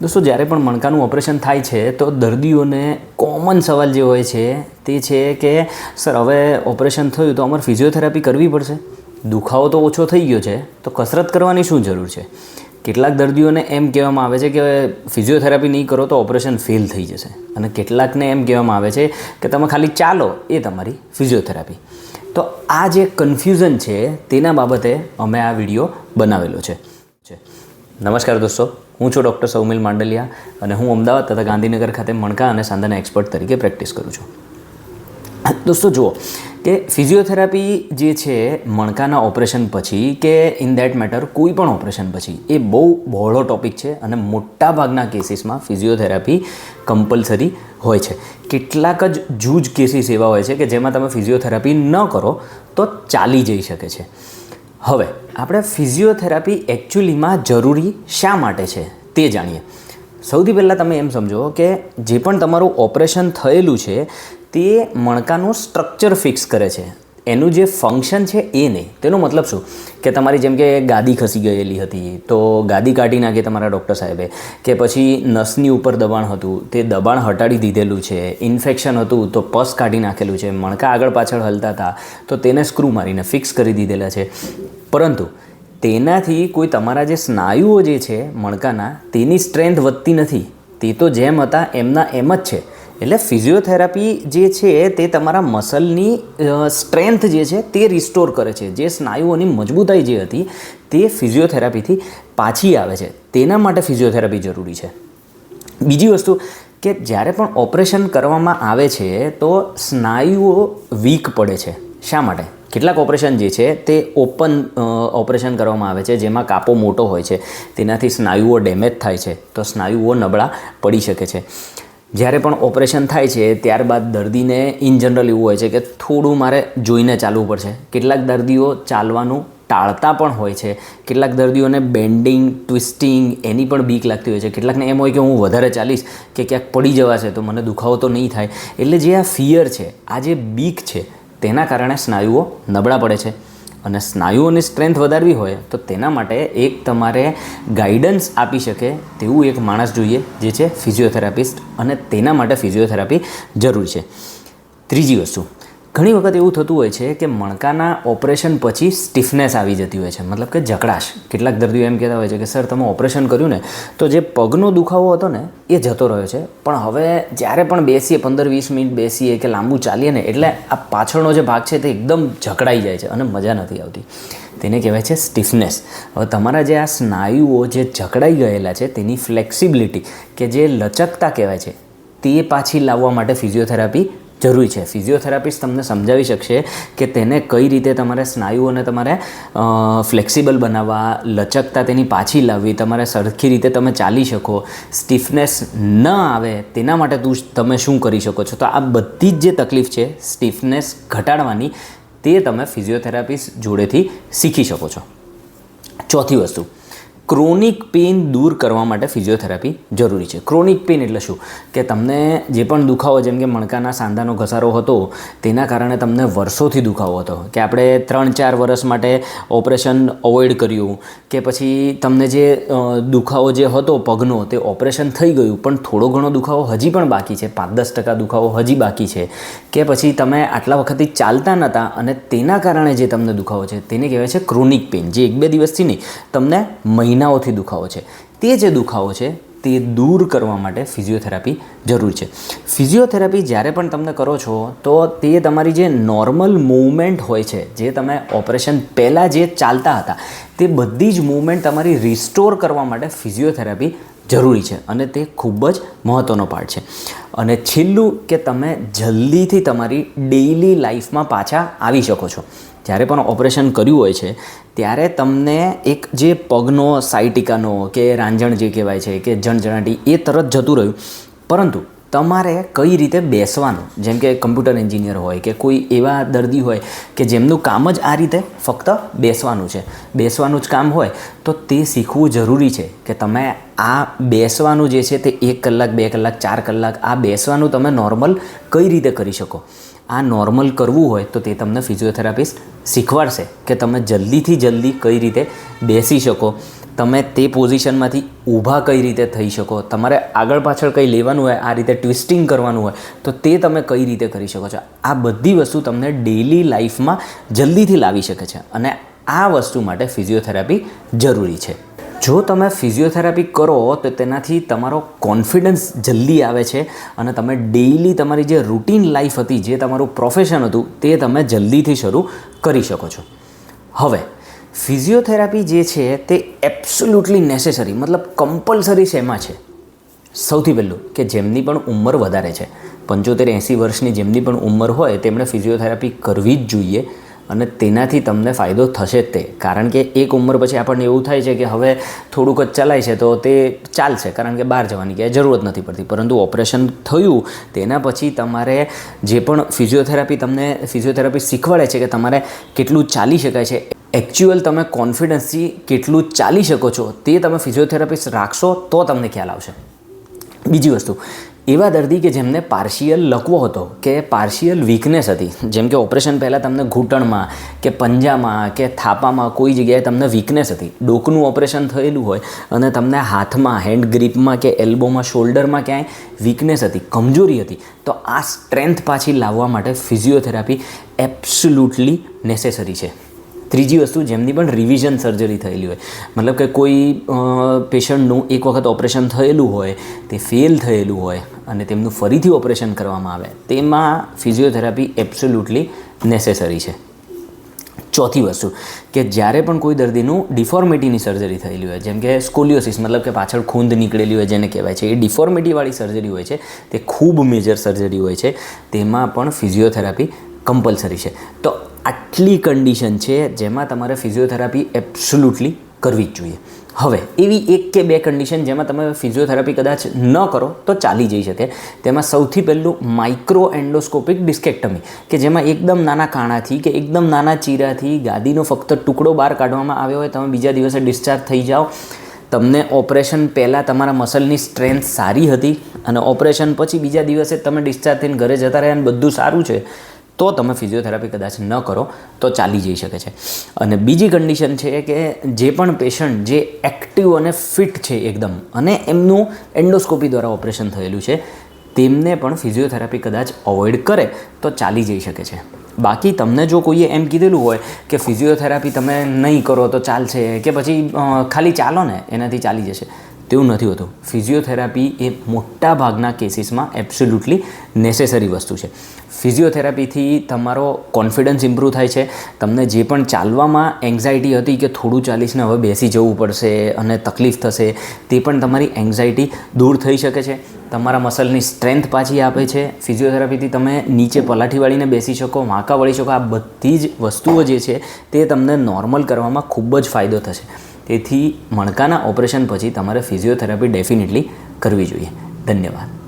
દોસ્તો, જ્યારે પણ મણકાનું ઓપરેશન થાય છે, તો દર્દીઓને કોમન સવાલ જે હોય છે, તે છે કે, સર, હવે ઓપરેશન થયું તો અમારે ફિઝિયોથેરાપી કરવી પડશે? દુખાવો તો ઓછો થઈ ગયો છે, તો કસરત કરવાની શું જરૂર છે? કેટલાક દર્દીઓને એમ કહેવામાં આવે છે કે ફિઝિયોથેરાપી નહીં કરો તો ઓપરેશન ફેલ થઈ જશે. અને કેટલાકને એમ કહેવામાં આવે છે કે, તમે ખાલી ચાલો, એ તમારી ફિઝિયોથેરાપી તો આ જે કન્ફ્યુઝન છે, તેના બાબતે અમે આ વીડિયો બનાવેલો છે. નમસ્કાર દોસ્તો. હું છું ડૉક્ટર સૌમિલ માંડલિયા અને હું અમદાવાદ તથા ગાંધીનગર ખાતે મણકા અને સાંધાના એક્સપર્ટ તરીકે પ્રેક્ટિસ કરું છું. દોસ્તો, જુઓ કે ફિઝિયોથેરાપી જે છે મણકાના ઓપરેશન પછી કે ઇન દેટ મેટર કોઈ પણ ઓપરેશન પછી એ બહુ બહોળો ટોપિક છે અને મોટાભાગના કેસીસમાં ફિઝિયોથેરાપી કમ્પલસરી હોય છે. કેટલાક જ જૂજ કેસીસ એવા હોય છે કે જેમાં તમે ફિઝિયોથેરાપી ન કરો તો ચાલી જઈ શકે છે. હવે, આપણે ફિઝિયોથેરાપી એકચ્યુઅલીમાં જરૂરી શા માટે છે? તે જાણીએ. સૌથી પહેલાં તમે એમ સમજો કે જે પણ તમારું ઓપરેશન થયેલું છે, તે મણકાનું સ્ટ્રક્ચર ફિક્સ કરે છે. એનું જે ફંક્શન છે એ નહીં તેનો મતલબ શું? કે તમારી જેમ કે ગાદી ખસી ગયેલી હતી, તો ગાદી કાઢી નાખી તમારા ડૉક્ટર સાહેબે. કે પછી નસની ઉપર દબાણ હતું, તે દબાણ હટાડી દીધેલું છે. ઇન્ફેક્શન હતું, તો પસ કાઢી નાખેલું છે. મણકા આગળ પાછળ હલતા હતા, તો તેને સ્ક્રૂ મારીને ફિક્સ કરી દીધેલા છે. પરંતુ તેનાથી કોઈ તમારા જે સ્નાયુઓ જે છે મણકાના, તેની સ્ટ્રેન્થ વધતી નથી. તે તો જેમ હતા એમના એમ જ છે. એટલે ફિઝિયોથેરાપી જે છે તે તમારા મસલની સ્ટ્રેન્થ જે છે તે રિસ્ટોર કરે છે. જે સ્નાયુઓની મજબૂતાઈ જે હતી તે ફિઝિયોથેરાપીથી પાછી આવે છે. તેના માટે ફિઝિયોથેરાપી જરૂરી છે. બીજી વસ્તુ કે જ્યારે પણ ઓપરેશન કરવામાં આવે છે તો સ્નાયુઓ વીક પડે છે. શા માટે? કેટલાક ઓપરેશન જે છે તે ઓપન ઓપરેશન કરવામાં આવે છે, જેમાં કાપો મોટો હોય છે. તેનાથી સ્નાયુઓ ડેમેજ થાય છે, તો સ્નાયુઓ નબળા પડી શકે છે. જ્યારે પણ ઓપરેશન થાય છે, ત્યારબાદ દર્દીને ઇન જનરલ એવું હોય છે કે થોડું મારે જોઈને ચાલવું પડશે. કેટલાક દર્દીઓ ચાલવાનું ટાળતા પણ હોય છે. કેટલાક દર્દીઓને બેન્ડિંગ ટ્વિસ્ટિંગ એની પણ બીક લાગતી હોય છે. કેટલાકને એમ હોય કે હું વધારે ચાલીશ કે ક્યાંક પડી જવાશે, તો મને દુખાવો તો નહીં થાય. એટલે જે આ ફિયર છે, આ જે બીક છે તેના કારણે સ્નાયુઓ નબળા પડે છે. અને સ્નાયુઓની સ્ટ્રેન્થ વધારવી હોય તો તેના માટે એક તમારે ગાઈડન્સ આપી શકે તેવું એક માણસ જોઈએ, જે છે ફિઝિયોથેરાપિસ્ટ અને તેના માટે ફિઝિયોથેરાપી જરૂરી છે. ત્રીજી વસ્તુ ઘણી વખત એવું થતું હોય છે કે મણકાના ઓપરેશન પછી સ્ટીફનેસ આવી જતી હોય છે, મતલબ કે જકડાશ. કેટલાક દર્દીઓ એમ કહેતા હોય છે કે, સર, તમે ઓપરેશન કર્યું ને, તો જે પગનો દુખાવો હતો ને, એ જતો રહ્યો છે. પણ હવે જ્યારે પણ બેસીએ, પંદર વીસ મિનિટ બેસીએ કે લાંબુ ચાલીએ ને, એટલે આ પાછળનો જે ભાગ છે તે એકદમ જકડાઈ જાય છે અને મજા નથી આવતી. તેને કહેવાય છે સ્ટીફનેસ હવે તમારા જે આ સ્નાયુઓ જે જકડાઈ ગયેલા છે, તેની ફ્લેક્સિબિલિટી કે જે લચકતા કહેવાય છે, તે પાછી લાવવા માટે ફિઝિયોથેરાપી જરૂરી છે. ફિઝિયોથેરાપિસ્ટ તમને સમજાવી શકશે કે તેને કઈ રીતે તમારે સ્નાયુઓને તમારે ફ્લેક્સિબલ બનાવવા, લચકતા તેની પાછી લાવવી, તમારે સરખી રીતે તમે ચાલી શકો, સ્ટીફનેસ ન આવે તેના માટે તું તમે શું કરી શકો છો? તો આ બધી જ જે તકલીફ છે સ્ટીફનેસ ઘટાડવાની, તે તમે ફિઝિયોથેરાપિસ્ટ જોડેથી શીખી શકો છો. ચોથી વસ્તુ ક્રોનિક પેઇન દૂર કરવા માટે ફિઝિયોથેરાપી જરૂરી છે. ક્રોનિક પેઇન એટલે શું? કે તમને જે પણ દુખાવો, જેમ કે મણકાના સાંધાનો ઘસારો હતો, તેના કારણે તમને વર્ષોથી દુખાવો હતો. કે આપણે ત્રણ ચાર વર્ષ માટે ઓપરેશન અવોઇડ કર્યું, કે પછી તમને જે દુખાવો જે હતો, પગનો, તે ઓપરેશન થઈ ગયું, પણ થોડો ઘણો દુખાવો હજી પણ બાકી છે. પાંચ દસ ટકા દુખાવો હજી બાકી છે. કે પછી તમે આટલા વખતથી ચાલતા નહોતા અને તેના કારણે જે તમને દુખાવો છે, તેને કહેવાય છે ક્રોનિક પેઇન. જે એક બે દિવસથી નહીં, તમને મહિના મહિનાઓથી દુખાવો છે. તે જે દુખાવો છે, તે દૂર કરવા માટે ફિઝિયોથેરાપી જરૂર છે. ફિઝિયોથેરાપી જ્યારે પણ તમને કરો છો, તો તે તમારી જે નોર્મલ મૂવમેન્ટ હોય છે, જે તમે ઓપરેશન પહેલાં જે ચાલતા હતા, તે બધી જ મૂવમેન્ટ તમારી રિસ્ટોર કરવા માટે ફિઝિયોથેરાપી જરૂરી છે અને તે ખૂબ જ મહત્ત્વનો પાર્ટ છે. અને છેલ્લું કે તમે જલ્દીથી તમારી ડેઇલી લાઈફમાં પાછા આવી શકો છો. જ્યારે પણ ઓપરેશન કર્યું હોય છે, ત્યારે તમને એક જે પગનો સાઇટિકાનો કે રાંજણ જે કહેવાય છે કે જણજણાટી, એ તરત જતું રહ્યું. પરંતુ તમારે કઈ રીતે બેસવાનું? જેમ કે કમ્પ્યુટર એન્જિનિયર હોય કે કોઈ એવા દર્દી હોય કે જેમનું કામ જ આ રીતે ફક્ત બેસવાનું છે. બેસવાનું જ કામ હોય તો તે શીખવું જરૂરી છે કે તમે આ બેસવાનું જે છે તે એક કલાક, બે કલાક, ચાર કલાક આ બેસવાનું તમે નોર્મલ કઈ રીતે કરી શકો? આ નોર્મલ કરવું હોય તો તે તમને ફિઝિયોથેરાપિસ્ટ શીખવાડશે કે તમે જલ્દીથી જલ્દી કઈ રીતે બેસી શકો, તમે તે પોઝિશનમાંથી ઊભા કઈ રીતે થઈ શકો, તમારે આગળ પાછળ કંઈ લેવાનું હોય, આ રીતે ટ્વિસ્ટિંગ કરવાનું હોય, તો તે તમે કઈ રીતે કરી શકો છો. આ બધી વસ્તુ તમને ડેલી લાઈફમાં જલ્દીથી લાવી શકે છે અને આ વસ્તુ માટે ફિઝિયોથેરાપી જરૂરી છે. જો તમે ફિઝિયોથેરાપી કરો, તો તેનાથી તમારો કોન્ફિડન્સ જલ્દી આવે છે અને તમે ડેઇલી તમારી જે રૂટીન લાઈફ હતી, જે તમારું પ્રોફેશન હતું, તે તમે જલ્દીથી શરૂ કરી શકો છો. હવે ફિઝિયોથેરાપી જે છે, તે એબ્સોલ્યુટલી નેસેસરી મતલબ કમ્પલસરી શેમાં છે? સૌથી પહેલું કે જેમની પણ ઉંમર વધારે છે. પંચોતેર એંસી વર્ષની જેમની પણ ઉંમર હોય, તેમણે ફિઝિયોથેરાપી કરવી જ જોઈએ. અને તેનાથી તમને ફાયદો થશે જ તે. કારણ કે એક ઉંમર પછી આપણને એવું થાય છે કે હવે થોડુંક જ ચલાય છે તો તે ચાલશે. કારણ કે બહાર જવાની ક્યાંય જરૂરત નથી પડતી. પરંતુ ઓપરેશન થયું તેના પછી તમારે જે પણ ફિઝિયોથેરાપી તમને ફિઝિયોથેરાપી શીખવાડે છે કે તમારે કેટલું ચાલી શકાય છે એકચ્યુઅલ તમે કોન્ફિડન્સથી કેટલું ચાલી શકો છો તે તમે ફિઝિયોથેરાપિસ્ટ રાખશો તો તમને ખ્યાલ આવશે. બીજી વસ્તુ એવા દર્દી કે જેમને પાર્શિયલ લકવો હતો, કે પાર્શિયલ વીકનેસ હતી. જેમ કે ઓપરેશન પહેલાં તમને ઘૂંટણમાં કે પંજામાં કે થાપામાં કોઈ જગ્યાએ તમને વીકનેસ હતી. ડોકનું ઓપરેશન થયેલું હોય અને તમને હાથમાં હેન્ડ ગ્રીપમાં કે એલ્બોમાં શોલ્ડરમાં ક્યાંય વીકનેસ હતી, કમજોરી હતી, તો આ સ્ટ્રેન્થ પાછી લાવવા માટે ફિઝિયોથેરાપી એબ્સોલ્યુટલી નેસેસરી છે. ત્રીજી વસ્તુ જેમની પણ રિવિઝન સર્જરી થયેલી હોય. મતલબ કે કોઈ પેશન્ટનું એક વખત ઓપરેશન થયેલું હોય, તે ફેલ થયેલું હોય અને તેમનું ફરીથી ઓપરેશન કરવામાં આવે, તેમાં ફિઝિયોથેરાપી એબ્સોલ્યુટલી નેસેસરી છે. ચોથી વસ્તુ, કે જ્યારે પણ કોઈ દર્દીનું ડિફોર્મિટીની સર્જરી થયેલી હોય, જેમ કે સ્કોલિયોસિસ મતલબ કે પાછળ ખૂંદ નીકળેલી હોય જેને કહેવાય છે, એ ડિફોર્મિટીવાળી સર્જરી હોય છે, તે ખૂબ મેજર સર્જરી હોય છે, તેમાં પણ ફિઝિયોથેરાપી કમ્પલસરી છે. તો આટલી કન્ડિશન છે જેમાં તમારે ફિઝિયોથેરાપી એબ્સોલ્યુટલી કરવી જ જોઈએ. હવે, એવી એક કે બે કન્ડિશન જેમાં તમે ફિઝિયોથેરાપી કદાચ ન કરો, તો ચાલી જઈ શકે. તેમાં સૌથી પહેલું માઇક્રો એન્ડોસ્કોપિક ડિસ્કેક્ટમી કે જેમાં એકદમ નાના કાણાથી કે એકદમ નાના ચીરાથી ગાદીનો ફક્ત ટુકડો બહાર કાઢવામાં આવ્યો હોય, તમે બીજા દિવસે ડિસ્ચાર્જ થઈ જાઓ. તમને ઓપરેશન પહેલાં તમારા મસલની સ્ટ્રેન્થ સારી હતી અને ઓપરેશન પછી બીજા દિવસે તમે ડિસ્ચાર્જ થઈને ઘરે જતા રહ્યા અને બધું સારું છે. તો તમે ફિઝિયોથેરાપી કદાચ ન કરો, તો ચાલી જઈ શકે છે. અને બીજી કન્ડિશન છે કે જે પણ પેશન્ટ જે એક્ટિવ અને ફિટ છે એકદમ, અને એમનું એન્ડોસ્કોપી દ્વારા ઓપરેશન થયેલું છે, તેમને પણ ફિઝિયોથેરાપી કદાચ અવોઇડ કરે, તો ચાલી જઈ શકે છે. બાકી તમને જો કોઈએ એમ કીધેલું હોય કે ફિઝિયોથેરાપી તમે નહીં કરો તો ચાલશે કે પછી ખાલી ચાલો ને, એનાથી ચાલી જશે. તેવું નથી હોતું. ફિઝિયોથેરાપી એ મોટા ભાગના કેસીસમાં એબ્સોલ્યુટલી નેસેસરી વસ્તુ છે. ફિઝિયોથેરાપીથી તમારો કોન્ફિડન્સ ઇમ્પ્રૂવ થાય છે. તમને જે પણ ચાલવામાં એન્ઝાયટી હતી કે થોડું ચાલીસને હવે બેસી જવું પડશે અને તકલીફ થશે, તે પણ તમારી એન્ઝાયટી દૂર થઈ શકે છે. તમારા મસલની સ્ટ્રેન્થ પાછી આપે છે. ફિઝિયોથેરાપીથી તમે નીચે પલાઠી વાળીને બેસી શકો, વાંકા વળી શકો, આ બધી જ વસ્તુઓ જે છે તે તમને નોર્મલ કરવામાં ખૂબ જ ફાયદો થશે. તેથી મણકાના ઓપરેશન પછી તમારે ફિઝિયોથેરાપી ડેફિનેટલી કરવી જોઈએ. ધન્યવાદ.